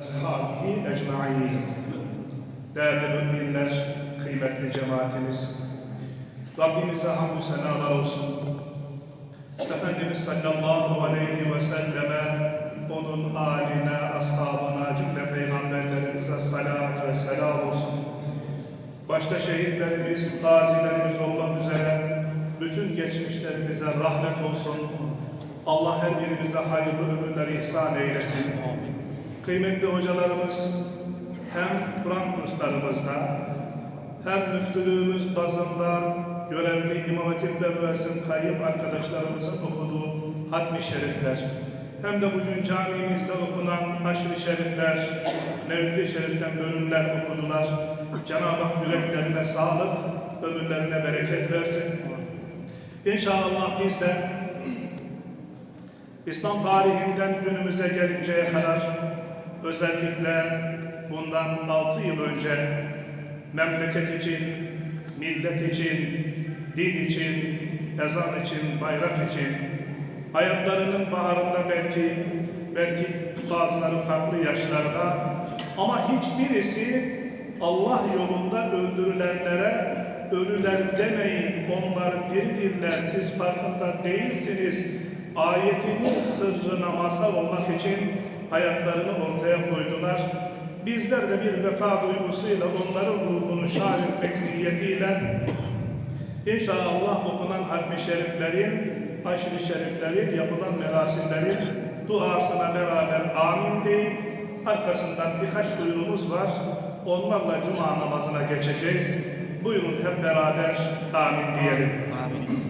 Ashabihi ecma'in. Değerli müminler, kıymetli cemaatimiz. Rabbimize hamdü senalar olsun. Efendimiz sallallahu aleyhi ve selleme, onun aline, ashabına, cümle peygamberlerimize salat ve selam olsun. Başta şehitlerimiz, gazilerimiz olmak üzere bütün geçmişlerimize rahmet olsun. Allah her birimize hayırlı ömürler ihsan eylesin. Kıymetli hocalarımız hem Kur'an kurslarımızda hem müftülüğümüz bazında görevli İmam Hatip ve müessin kayyım arkadaşlarımızın okuduğu hatmi şerifler hem de bugün camimizde okunan aşırı şerifler, Mevlid-i Şerif'ten bölümler okudular. Cenab-ı Hak yüreklerine sağlık, ömürlerine bereket versin. İnşallah biz de İslam tarihinden günümüze gelinceye kadar özellikle bundan 6 yıl önce memleket için, millet için, din için, ezan için, bayrak için hayatlarının baharında belki belki bazıları farklı yaşlarda ama hiçbirisi Allah yolunda öldürülenlere ölüler demeyin onlar diridirler siz farkında değilsiniz. Ayetinin sırrına mazhar olmak için hayatlarını ortaya koydular. Bizler de bir vefa duygusuyla onların ruhunu şahitmek niyetiyle inşallah okunan hadmi şeriflerin, aşırı şeriflerin, yapılan merasimlerin duasına beraber amin deyip arkasından birkaç duyurumuz var. Onlarla cuma namazına geçeceğiz. Buyurun hep beraber amin diyelim. Amin.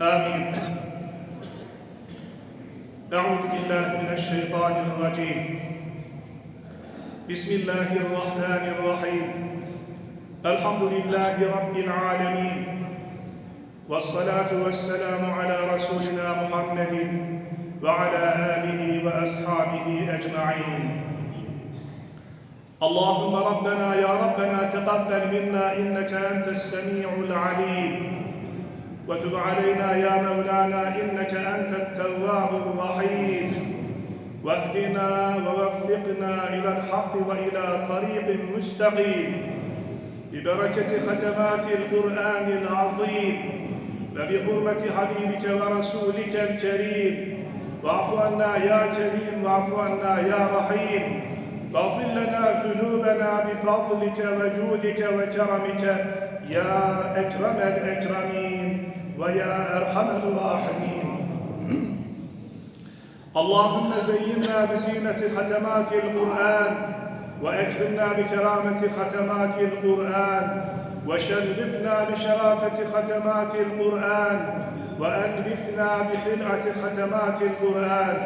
Amin. Euzu billahi mineşşeytanirracim. Bismillahirrahmanirrahim. Elhamdülillahi rabbil alamin. Vessalatu vesselamu ala rasulina Muhammedin ve ala alihi ve ashabihi ecmaîn. Allahümme Rabbena ya Rabbena teqabbel minna inneke entes semi'ul alim. وتب علينا يا مولانا إنك أنت التواب الرحيم. واهدنا ووفقنا إلى الحق وإلى طريق مستقيم. ببركة ختمات القرآن العظيم. وبحرمة حبيبك ورسولك الكريم. واعف عنا يا كريم واعف عنا يا رحيم. واغفر لنا ذنوبنا بفضلك وجودك وكرمك. يا أكرم الأكرمين. ويا أرحم الراحمين. اللهم زينا بزينة ختمات القرآن وأكرمنا بكرامة ختمات القرآن وشرفنا بشرافة ختمات القرآن وألبفنا بخلعة ختمات القرآن.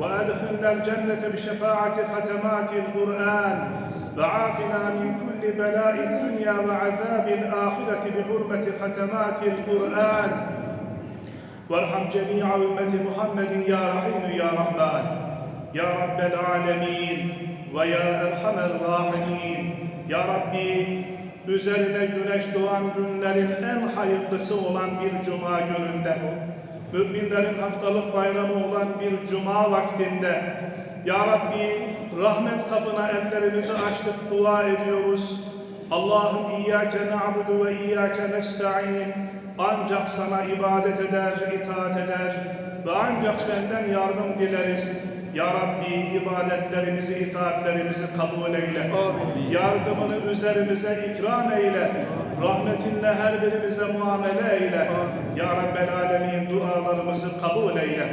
وأدخلنا الجنة بشفاعة ختمات القرآن وعافنا من كل بلاء الدنيا وعذاب الآخرة بحرمة ختمات القرآن وارحم جميع أمة محمد يا رحيم يا رحمن يا رب العالمين ويا أرحم الراحمين يا ربي üzerine güneş doğan günlerin en hayırlısı olan bir cuma gününde, müminlerin haftalık bayramı olan bir cuma vaktinde, Ya Rabbi rahmet kapına ellerimizi açtık dua ediyoruz. Allah'ım İyyâke na'budu ve İyyâke nesta'in. Ancak sana ibadet eder, itaat eder ve ancak senden yardım dileriz. Ya Rabbi ibadetlerimizi, itaatlerimizi kabul eyle. Yardımını üzerimize ikram eyle. Rahmetinle her birimize muamele eyle. Ya Rabbel Alemin dualarımızı kabul eyle.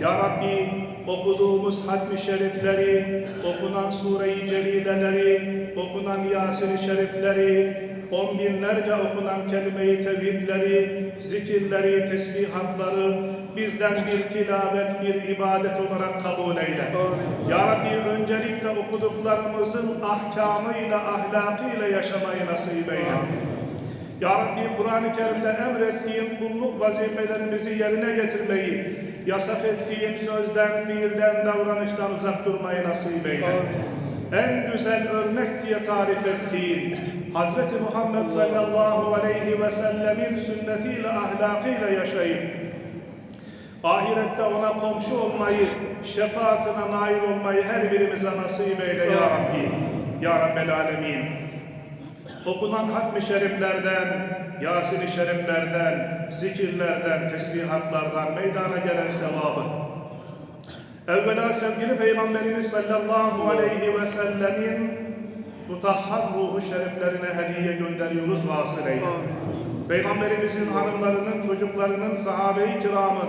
Ya Rabbi okuduğumuz hatmi şerifleri, okunan sure-i celileleri, okunan Yasin-i şerifleri, on binlerce okunan kelime-i tevhidleri, zikirleri, tesbihatları bizden bir tilavet, bir ibadet olarak kabul eyle. Ya Rabbi öncelikle okuduklarımızın ahkamıyla, ahlakıyla yaşamayı nasip eyle. Ya Rabbi Kur'an-ı Kerim'de emrettiğin kulluk vazifelerimizi yerine getirmeyi, yasak ettiğin sözden, fiilden, davranıştan uzak durmayı nasip eyle. En güzel örnek diye tarif ettiğin Hz. Muhammed sallallahu aleyhi ve sellemin sünnetiyle, ahlakıyla yaşayıp Ahirette ona komşu olmayı, şefaatine nail olmayı her birimize nasip eyle ya Rabbi. Ya Rabbel Alemin. Okunan hatmi şeriflerden, Yasin-i şeriflerden, zikirlerden, tesbihatlardan meydana gelen sevabı. Evvela sevgili Peygamberimiz sallallahu aleyhi ve sellemin mutahhar ruhu şeriflerine hediye gönderiyoruz vasıl eyle. Peygamberimizin hanımlarının, çocuklarının, sahabe-i kiramın,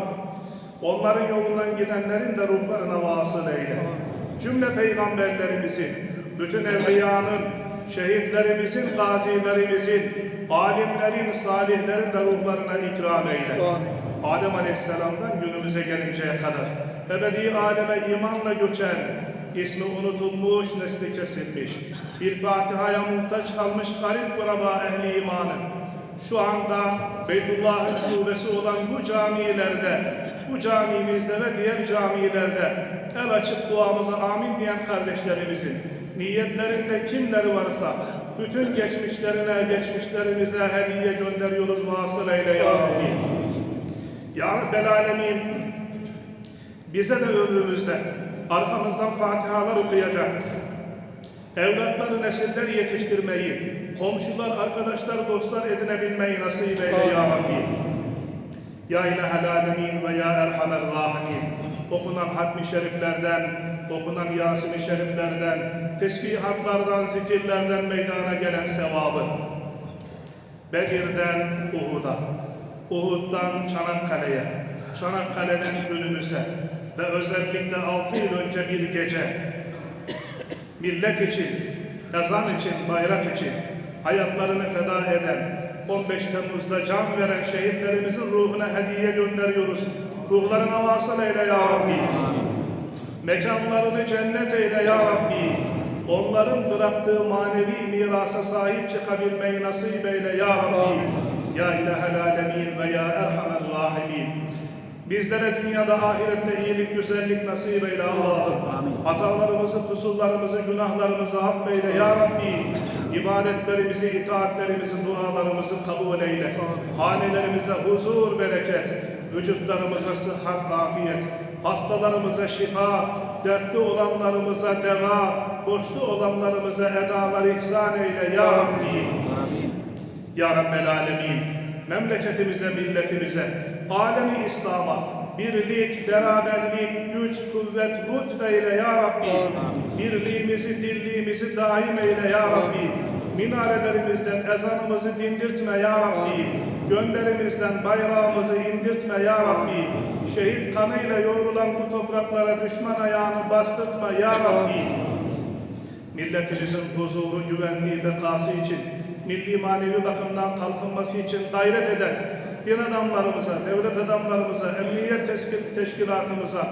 onların yolundan gidenlerin de ruhlarına vasıl eyle. Cümle peygamberlerimizin, bütün evliyanın, şehitlerimizin, gazilerimizin, alimlerin, salihlerin de ruhlarına ikram eyle. Adem Aleyhisselam'dan günümüze gelinceye kadar ebedi aleme imanla göçen, ismi unutulmuş, nesli kesilmiş, bir Fatiha'ya muhtaç kalmış garip kuraba ehli imanın, şu anda Beytullah'ın şubesi olan bu camilerde, bu camimizde ve diğer camilerde el açıp duamıza amin diyen kardeşlerimizin niyetlerinde kimleri varsa bütün geçmişlerine, geçmişlerimize hediye gönderiyoruz vasıl eyle ya Rabbi. Ya Rabbel Alemin bize de ömrümüzde arkamızdan Fatihalar okuyacak, evlatları nesiller yetiştirmeyi, komşular, arkadaşlar, dostlar edinebilmeyi nasip eyle ya Rabbi. Ya İlahel Alemin ve Ya Erhamer Rahimin. Okunan hatmi şeriflerden, okunan Yasin-i şeriflerden, tesbihatlardan, zikirlerden meydana gelen sevabı. Bedir'den Uhud'a, Uhud'dan Çanakkale'ye, Çanakkale'den günümüze ve özellikle altı yıl önce bir gece millet için, ezan için, bayrak için hayatlarını feda eden, 15 Temmuz'da can veren şehitlerimizin ruhuna hediye gönderiyoruz. Ruhlarına vasıl eyle ya Rabbi. Mekanlarını cennet eyle ya Rabbi. Onların bıraktığı manevi mirasa sahip çıkabilmeyi nasip eyle ya Rabbi. Ya İlahel Alemin ve Ya Erhamer Rahimin. Bizlere dünyada ahirette iyilik, güzellik nasip eyle Allah'ım. Hatalarımızı, kusurlarımızı, günahlarımızı affeyle Ya Rabbi. İbadetlerimizi, itaatlerimizi, dualarımızı kabul eyle. Hanelerimize huzur, bereket, vücutlarımıza sıhhat, afiyet, hastalarımıza şifa, dertli olanlarımıza deva, borçlu olanlarımıza edalar ihsan eyle Ya Rabbi. Ya Rabbel Alemin, memleketimize, milletimize, alemi İslam'a birlik, beraberlik, güç, kuvvet, lütfeyle Ya Rabbi. Birliğimizi, dirliğimizi daim eyle Ya Rabbi. Minarelerimizden ezanımızı dindirtme Ya Rabbi. Gönderimizden bayrağımızı indirtme Ya Rabbi. Şehit kanıyla yoğrulan bu topraklara düşman ayağını bastırtma Ya Rabbi. Milletimizin huzuru, güvenliği, bekası için, milli manevi bakımdan kalkınması için gayret eden din adamlarımıza, devlet adamlarımıza, emniyet teşkil- teşkilatımıza,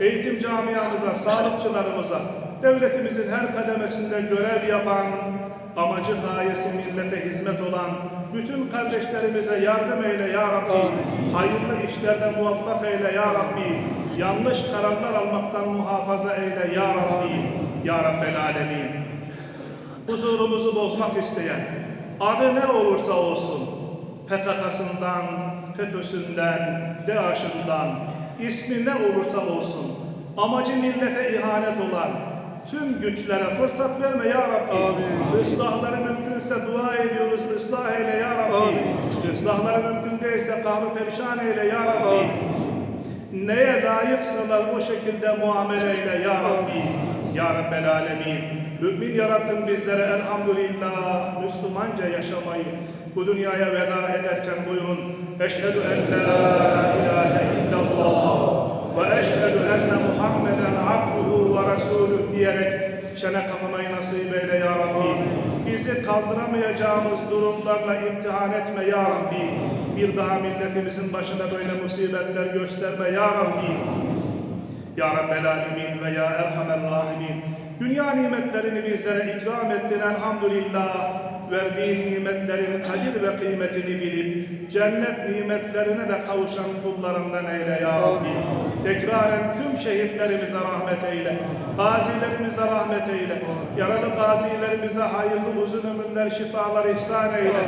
eğitim camiamıza, sağlıkçılarımıza, devletimizin her kademesinde görev yapan, amacı gayesi millete hizmet olan bütün kardeşlerimize yardım eyle ya Rabbi. Hayırlı işlerde muvaffak eyle ya Rabbi. Yanlış kararlar almaktan muhafaza eyle ya Rabbi. Ya Rabbel Alemin. Huzurumuzu bozmak isteyen, adı ne olursa olsun, PKK'sından, FETÖ'sünden, DAEŞ'ından, ismi ne olursa olsun, amacı millete ihanet olan tüm güçlere fırsat verme ya Rabbi. Islahları mümkünse dua ediyoruz, ıslah eyle ya Rabbi. Islahları mümkün değilse kahrı perişan eyle ya Rabbi. Neye layıksalar o şekilde muamele eyle ya Rabbi. Ya Rabbel Alemin. Mümin yarattın bizlere elhamdülillah Müslümanca yaşamayı bu dünyaya veda ederken buyurun. Eşhedü en la ilahe illallah ve eşhedü enne Muhammeden abduhu ve resulü diyerek çene kapamayı nasip eyle ya Rabbi. Bizi kaldıramayacağımız durumlarla imtihan etme ya Rabbi. Bir daha milletimizin başına böyle musibetler gösterme ya Rabbi. Ya Rabbel Alemin ve Ya Erhamer Rahimin. Dünya nimetlerini bizlere ikram ettin elhamdülillah. Verdiğin nimetlerin kadir ve kıymetini bilip cennet nimetlerine de kavuşan kullarından eyle ya Rabbi. Tekraren tüm şehitlerimize rahmet eyle. Gazilerimize rahmet eyle. Yaralı gazilerimize hayırlı uzun ömürler, şifalar ihsan eyle.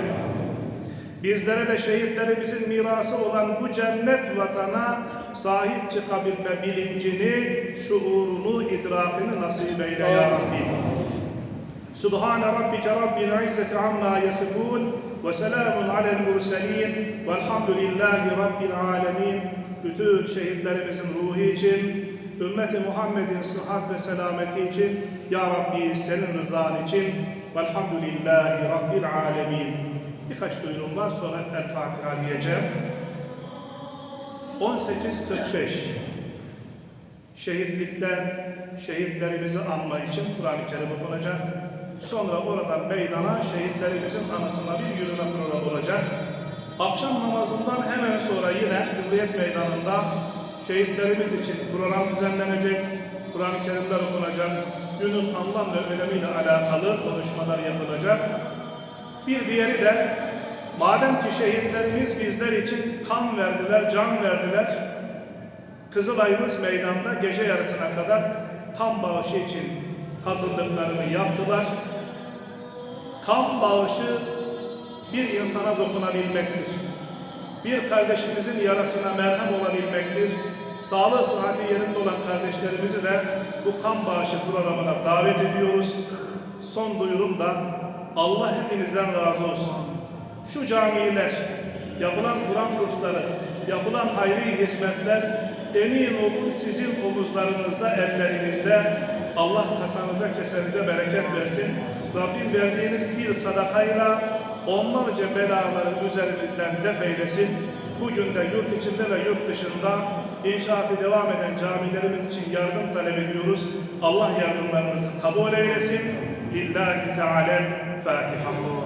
Bizlere de şehitlerimizin mirası olan bu cennet vatana sahip çıkabilme bilincini, şuurunu, idrakını nasip eyle ya Rabbi. سبحان ربك رب العزة عما يصفون وسلام على المرسلين والحمد لله رب العالمين bütün şehitlerimizin ruhu için, ümmeti Muhammed'in sıhhat ve selameti için, Ya Rabbi senin rızan için, velhamdülillahi Rabbil alemin. Birkaç duyurum var sonra El Fatiha diyeceğim. 18.45 Şehitlikte şehitlerimizi anma için Kur'an-ı Kerim okunacak. Sonra oradan meydana şehitlerimizin anısına bir yürüme programı olacak. Akşam namazından hemen sonra yine Cumhuriyet Meydanı'nda şehitlerimiz için program düzenlenecek. Kur'an-ı Kerimler okunacak. Günün anlam ve önemiyle alakalı konuşmalar yapılacak. Bir diğeri de madem ki şehitlerimiz bizler için kan verdiler, can verdiler. Kızılayımız meydanda gece yarısına kadar kan bağışı için hazırlıklarını yaptılar. Kan bağışı bir insana dokunabilmektir. Bir kardeşimizin yarasına merhem olabilmektir. Sağlığı sıhhati yerinde olan kardeşlerimizi de bu kan bağışı programına davet ediyoruz. Son duyurum da Allah hepinizden razı olsun. Şu camiler, yapılan Kur'an kursları, yapılan hayri hizmetler emin olun sizin omuzlarınızda, ellerinizde. Allah kasanıza, kesenize bereket versin. Rabbim verdiğiniz bir sadakayla onlarca belaları üzerimizden def eylesin. Bugün de yurt içinde ve yurt dışında inşaatı devam eden camilerimiz için yardım talep ediyoruz. Allah yardımlarınızı kabul eylesin. Lillahi Teala Fatiha.